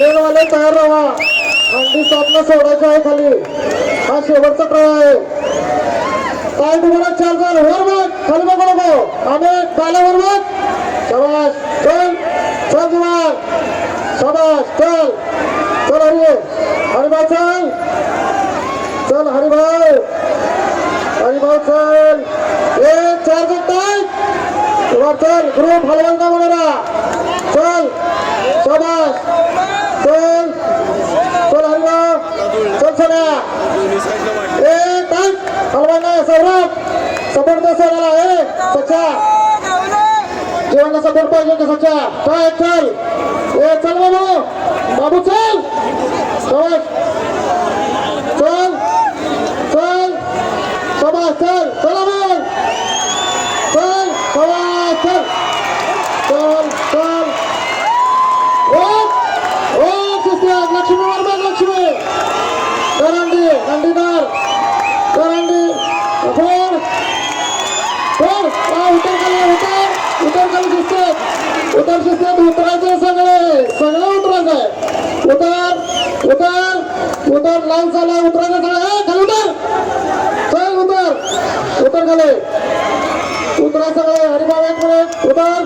ट्रेनवाले तयार राहा अंडी सापनं सोडायचं आहे खाली हा शेवटचा ट्रेन आहे काय तुम्हाला चार जण वर बघ खाली बघू नको आणि काले वर बघ शाबास चल चल दिवाण शाबास चल चल हरी हरिभाऊ चल चल हरिभाऊ हरिभाऊ चल ए चार जण काय वर चल ग्रुप हलवायचा का सौरभ सपोर्ट दे सराला ए सच्चा! जेवणाला सपोर्ट पाहिजे का सच्चा! काय चल! ए चल बाबू! बाबू चल! शाबास चल! चल! शाबास चल! चला मग चल शाबास चल चल! उतार शिस्तीत उतरायचं सगळे उतरा उतरायचं आहे. उतार उतार उतार लाल चाला उतरायचं सगळं खाली उतर. चल उतर. उतर खाली. उतरा सगळे. हरिभाव एक उतर.